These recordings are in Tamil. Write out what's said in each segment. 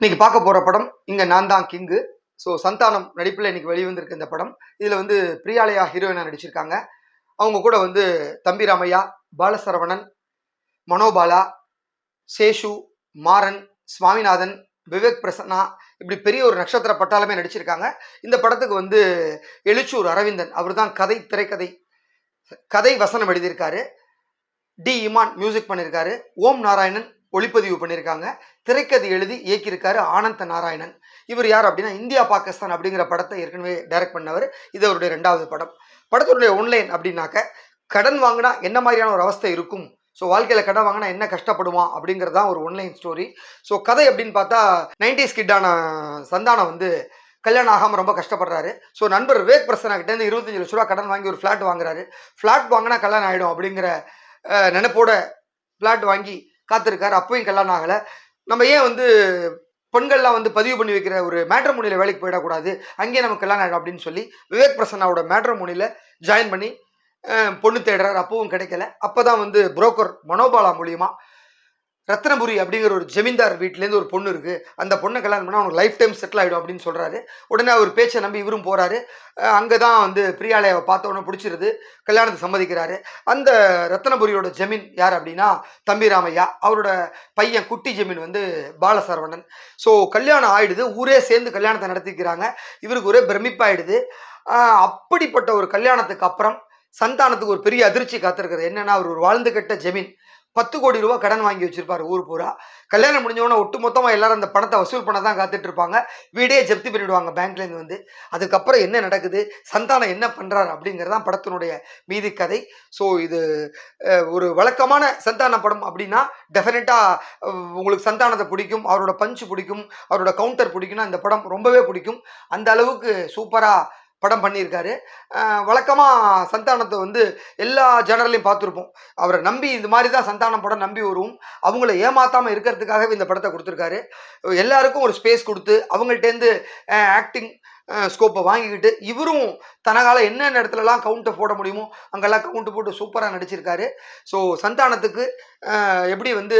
இன்னைக்கு பார்க்க போற படம் இங்க நான் தான் கிங்கு. ஸோ சந்தானம் நடிப்பில் இன்னைக்கு வெளிவந்திருக்கு இந்த படம். இதில் வந்து பிரியாலயா ஹீரோயினா நடிச்சிருக்காங்க. அவங்க கூட வந்து தம்பி ராமையா பாலசரவணன் மனோபாலா சேஷு மாறன் சுவாமிநாதன் விவேக் பிரசன்னா இப்படி பெரிய ஒரு நட்சத்திர பட்டாளமே நடிச்சிருக்காங்க. இந்த படத்துக்கு வந்து எழுச்சூர் அரவிந்தன் அவர் தான் கதை திரைக்கதை கதை வசனம் எழுதியிருக்காரு. டி இமான் மியூசிக் பண்ணியிருக்காரு. ஓம் நாராயணன் ஒளிப்பதிவு பண்ணியிருக்காங்க. திரைக்கதை எழுதி இயக்கியிருக்காரு ஆனந்த நாராயணன். இவர் யார் அப்படின்னா இந்தியா பாகிஸ்தான் அப்படிங்கிற படத்தை ஏற்கனவே டைரக்ட் பண்ணவர். இது அவருடைய ரெண்டாவது படம். படத்தினுடைய ஒன்லைன் அப்படின்னாக்க கடன் வாங்கினா என்ன மாதிரியான ஒரு அவஸ்தை இருக்கும்? ஸோ வாழ்க்கையில் கடன் வாங்கினா என்ன கஷ்டப்படுவான் அப்படிங்கிறது தான் ஒரு ஒன்லைன் ஸ்டோரி ஸோ கதை அப்படின்னு பார்த்தா நைன்டிஸ் கிட்டான சந்தானம் வந்து கல்யாணம் ஆகாமல் ரொம்ப கஷ்டப்படுறாரு. ஸோ நண்பர் விவேக் பிரசனாகிட்டேருந்து இருபத்தஞ்சு லட்ச ரூபா கடன் வாங்கி ஒரு ஃப்ளாட் வாங்குறாரு. ஃப்ளாட் வாங்கினா கல்யாணம் ஆகிடும் அப்படிங்கிற நினைப்போட ஃப்ளாட் வாங்கி காத்திருக்காரு. அப்பயும் கல்யாணம் ஆகலை. நம்ம ஏன் வந்து பெண்கள்லாம் வந்து பதிவு பண்ணி வைக்கிற ஒரு மேட்ரமோனியில் வேலைக்கு போயிடக்கூடாது? அங்கேயே நமக்கு கல்யாணம் ஆகிடும் அப்படின்னு சொல்லி விவேக் பிரசன்னாவோட மேட்ரமோனியில் ஜாயின் பண்ணி பொண்ணு தேடுறாரு. அப்பவும் கிடைக்கல. அப்போ தான் வந்து புரோக்கர் மனோபாலா மூலியமாக ரத்னபுரி அப்படிங்கிற ஒரு ஜமீன்தார் வீட்டிலேருந்து ஒரு பொண்ணு இருக்குது அந்த பொண்ணை கல்யாணம் பண்ணால் அவனுக்கு லைஃப் டைம் செட்டில் ஆகிடும் அப்படின்னு சொல்கிறாரு உடனே அவர் பேச்சை நம்பி இவரும் போகிறாரு அங்கே தான் வந்து பிரியாலயாவை பார்த்த உடனே பிடிச்சிருது. கல்யாணத்தை சம்மதிக்கிறாரு. அந்த ரத்னபுரியோட ஜமீன் யார் அப்படின்னா தம்பி ராமையா அவரோட பையன் குட்டி ஜமீன் வந்து பாலசரவணன். ஸோ கல்யாணம் ஆயிடுது. ஊரே சேர்ந்து கல்யாணத்தை நடத்திக்கிறாங்க. இவருக்கு ஒரே பிரமிப்பாயிடுது. அப்படிப்பட்ட ஒரு கல்யாணத்துக்கு அப்புறம் சந்தானத்துக்கு ஒரு பெரிய அதிர்ச்சி காத்திருக்கிறது. என்னன்னா அவர் ஒரு வாழ்ந்து கெட்ட ஜமீன். பத்து கோடி ரூபாய் கடன் வாங்கி வச்சிருப்பாரு ஊர் பூரா. கல்யாணம் முடிஞ்ச ஒட்டு மொத்தமாக எல்லாரும் அந்த பணத்தை வசூல் பண்ண தான் காத்துட்டு இருப்பாங்க வீடே ஜப்தி பண்ணிவிடுவாங்க பேங்க்லேருந்து வந்து. அதுக்கப்புறம் என்ன நடக்குது? சந்தானம் என்ன பண்ணுறாரு அப்படிங்கிறதான் படத்தினுடைய மீதி கதை. ஸோ இது ஒரு வழக்கமான சந்தான படம் அப்படின்னா டெஃபினட்டாக உங்களுக்கு சந்தானத்தை பிடிக்கும் அவரோட பஞ்சு பிடிக்கும் அவரோட கவுண்டர் பிடிக்கும்னா இந்த படம் ரொம்பவே பிடிக்கும். அந்த அளவுக்கு சூப்பராக படம் பண்ணியிருக்காரு. வழக்கமாக சந்தானத்தை வந்து எல்லா ஜேனர்லையும் பார்த்துருப்போம். அவரை நம்பி இந்த மாதிரி தான் சந்தானம் படம் நம்பி வருவோம் அவங்கள ஏமாற்றாமல் இருக்கிறதுக்காகவே இந்த படத்தை கொடுத்துருக்காரு. எல்லாருக்கும் ஒரு ஸ்பேஸ் கொடுத்து அவங்கள்ட்டேருந்து ஆக்டிங் ஸ்கோப்பை வாங்கிக்கிட்டு இவரும் தனகால என்னென்ன இடத்துலலாம் கவுண்ட்டை போட முடியுமோ அங்கெல்லாம் கவுண்ட்டு போட்டு சூப்பராக நடிச்சிருக்காரு. ஸோ சந்தானத்துக்கு எப்படி வந்து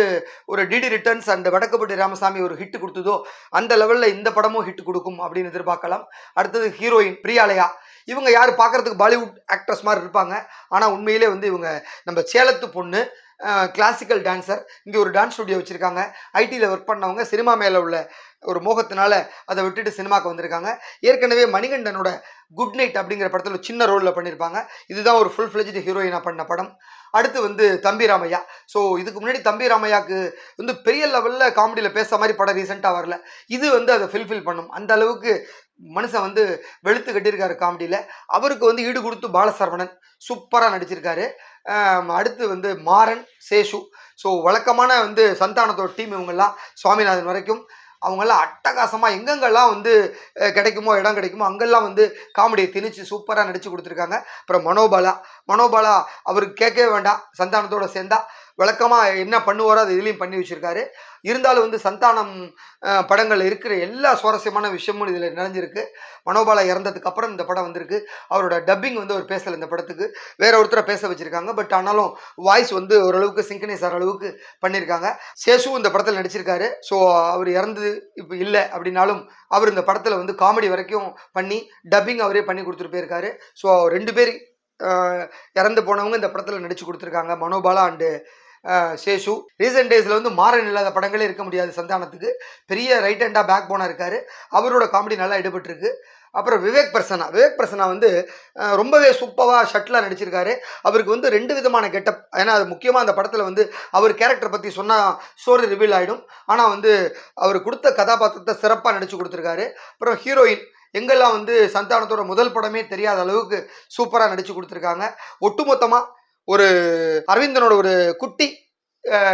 ஒரு DD returns and Vadakkupatti Ramasamy ஒரு ஹிட் கொடுத்ததோ அந்த லெவலில் இந்த படமும் ஹிட் கொடுக்கும் அப்படின்னு எதிர்பார்க்கலாம். அடுத்தது ஹீரோயின் பிரியாலயா. இவங்க யார் பார்க்கறதுக்கு பாலிவுட் ஆக்ட்ரஸ் மாதிரி இருப்பாங்க. ஆனால் உண்மையிலே வந்து இவங்க நம்ம சேலத்து பொண்ணு கிளாசிக்கல் டான்சர் இங்கே ஒரு டான்ஸ் ஸ்டுடியோ வச்சுருக்காங்க. ஐடியில் ஒர்க் பண்ணவங்க சினிமா மேலே உள்ள ஒரு மோகத்தினால அதை விட்டுட்டு சினிமாவுக்கு வந்திருக்காங்க. ஏற்கனவே மணிகண்டனோட குட் நைட் அப்படிங்கிற படத்தில் ஒரு சின்ன ரோலில் பண்ணியிருப்பாங்க இதுதான் ஒரு ஃபுல் ஃப்ளெஜ்டு ஹீரோயினாக பண்ண படம். அடுத்து வந்து தம்பி ராமையா. ஸோ இதுக்கு முன்னாடி தம்பி ராமையாக்கு வந்து பெரிய லெவலில் காமெடியில் பேச மாதிரி படம் ரீசெண்டாக வரல. இது வந்து அதை ஃபில்ஃபில் பண்ணும். அந்த அளவுக்கு மனுஷன் வந்து வெளுத்து கட்டியிருக்காரு காமெடியில் அவருக்கு வந்து ஈடு கொடுத்து பாலசரவணன் சூப்பராக நடிச்சிருக்காரு. அடுத்து வந்து மாறன் சேஷு. ஸோ வழக்கமான வந்து சந்தானத்தோட டீம் இவங்கெல்லாம் சுவாமிநாதன் வரைக்கும். அவங்கெல்லாம் அட்டகாசமாக எங்கெங்கெல்லாம் வந்து கிடைக்குமோ இடம் கிடைக்குமோ அங்கெல்லாம் வந்து காமெடியை திணிச்சு சூப்பராக நடித்து கொடுத்துருக்காங்க. அப்புறம் மனோபாலா மனோபாலா அவருக்கு கேட்கவே வேண்டாம். சந்தானத்தோடு சேர்ந்தா வழக்கமாக என்ன பண்ணுவாரோ அது இதுலேயும் பண்ணி வச்சுருக்காரு. இருந்தாலும் வந்து சந்தானம் படங்கள் இருக்கிற எல்லா சுவாரஸ்யமான விஷயமும் இதில் நிறைஞ்சிருக்கு. மனோபாலா இறந்ததுக்கு அப்புறம் இந்த படம் வந்திருக்கு. அவரோட டப்பிங் வந்து அவர் பேசலை இந்த படத்துக்கு. வேற ஒருத்தரை பேச வச்சுருக்காங்க. பட் ஆனாலும் வாய்ஸ் வந்து ஓரளவுக்கு சிங்கனைஸ் ஆகிற அளவுக்கு பண்ணியிருக்காங்க சேஷு இந்த படத்தில் நடிச்சிருக்காரு. ஸோ அவர் இறந்தது இப்போ இல்லை அப்படின்னாலும் அவர் இந்த படத்தில் வந்து காமெடி வரைக்கும் பண்ணி டப்பிங் அவரே பண்ணி கொடுத்துட்டு போயிருக்காரு. ஸோ ரெண்டு பேர் இறந்து போனவங்க இந்த படத்தில் நடிச்சு கொடுத்துருக்காங்க. மனோபாலா அண்டு சேஷு. ரீசெண்ட் டேஸில் வந்து மாறன் இல்லாத படங்களே இருக்க முடியாது சந்தானத்துக்கு. பெரிய ரைட் ஹேண்டாக பேக் போனாக இருக்காரு. அவரோட காமெடி நல்லா எடுபட்டிருக்கு அப்புறம் விவேக் பிரசன்னா. விவேக் பிரசன்னா வந்து ரொம்பவே சூப்பராக ஷட்டிலாக நடிச்சிருக்காரு. அவருக்கு வந்து ரெண்டு விதமான கெட்டப். ஏன்னா அது முக்கியமாக அந்த படத்தில் வந்து அவர் கேரக்டர் பற்றி சொன்னால் ஸ்டோரி ரிவீல் ஆகிடும் ஆனால் வந்து அவர் கொடுத்த கதாபாத்திரத்தை சிறப்பாக நடித்து கொடுத்துருக்காரு. அப்புறம் ஹீரோயின் எங்கெல்லாம் வந்து சந்தானத்தோட முதல் படமே தெரியாத அளவுக்கு சூப்பராக நடித்து கொடுத்துருக்காங்க. ஒட்டுமொத்தமாக ஒரு அரவிந்தனோட ஒரு குட்டி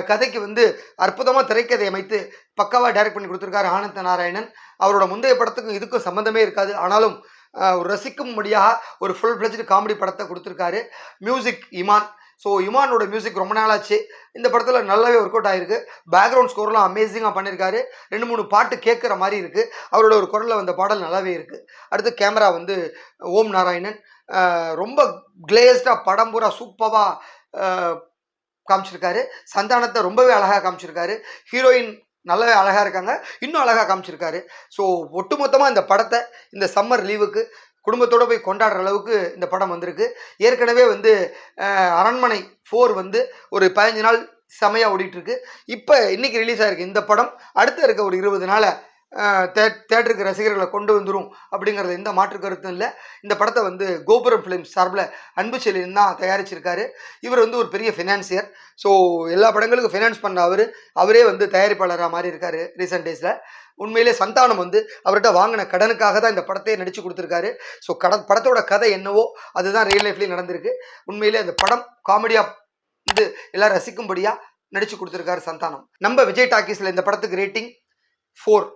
கதைக்கு வந்து அற்புதமாக திரைக்கதை அமைத்து பக்காவாக டைரக்ட் பண்ணி கொடுத்துருக்காரு ஆனந்த நாராயணன். அவரோட முந்தைய படத்துக்கும் இதுக்கும் சம்மந்தமே இருக்காது. ஆனாலும் அஹ், ஒரு ரசிக்கும்படியாக ஒரு ஃபுல் ஃப்ளெஜ்டு காமெடி படத்தை கொடுத்துருக்காரு. மியூசிக் இமான் ஸோ இமானோட மியூசிக் ரொம்ப நாளாச்சு. இந்த படத்தில் நல்லாவே ஒர்க் அவுட் ஆயிருக்கு. பேக்ரவுண்ட் ஸ்கோர்லாம் அமேசிங்காக பண்ணியிருக்காரு ரெண்டு மூணு பாட்டு கேட்குற மாதிரி இருக்குது அவரோட ஒரு குரலில் வந்த பாடல் நல்லாவே இருக்குது அடுத்து கேமரா வந்து ஓம் நாராயணன். ரொம்ப கிளேஸ்டாக படம் பூரா சூப்பராக காமிச்சிருக்காரு. சந்தானத்தை ரொம்பவே அழகாக காமிச்சிருக்காரு. ஹீரோயின் நல்லாவே அழகாக இருக்காங்க. இன்னும் அழகாக காமிச்சிருக்காரு. ஸோ ஒட்டுமொத்தமாக இந்த படத்தை இந்த சம்மர் லீவுக்கு குடும்பத்தோடு போய் கொண்டாடுற அளவுக்கு இந்த படம் வந்திருக்கு. ஏற்கனவே வந்து அரண்மனை ஃபோர் வந்து ஒரு பதினஞ்சு நாள் செமையாக ஓடிட்டுருக்கு இப்போ இன்னைக்கு ரிலீஸ் ஆகிருக்கு இந்த படம். அடுத்து இருக்க ஒரு இருபது நாளை தே தேட்டருக்கு ரசிகர்களை கொண்டு வந்துடும் அப்படிங்கிறது எந்த மாற்று கருத்தும் இல்லை. இந்த படத்தை வந்து கோபுரம் ஃபிலிம்ஸ் சார்பில் அன்பு செல்லின் தான் தயாரிச்சிருக்காரு. இவர் வந்து ஒரு பெரிய ஃபினான்சியர் ஸோ எல்லா படங்களுக்கும் ஃபினான்ஸ் பண்ண அவர் அவரே வந்து தயாரிப்பாளராக மாறி இருக்காரு ரீசெண்ட் டேஸில் உண்மையிலே சந்தானம் வந்து அவர்கிட்ட வாங்கின கடனுக்காக தான் இந்த படத்தையே நடித்து கொடுத்துருக்காரு. ஸோ கட படத்தோட கதை என்னவோ அதுதான் ரியல் லைஃப்லேயும் நடந்திருக்கு. உண்மையிலே அந்த படம் காமெடியாக வந்து எல்லாரும் ரசிக்கும்படியாக நடித்து கொடுத்துருக்காரு சந்தானம். நம்ம விஜய் டாக்கீஸில் இந்த படத்துக்கு ரேட்டிங் ஃபோர்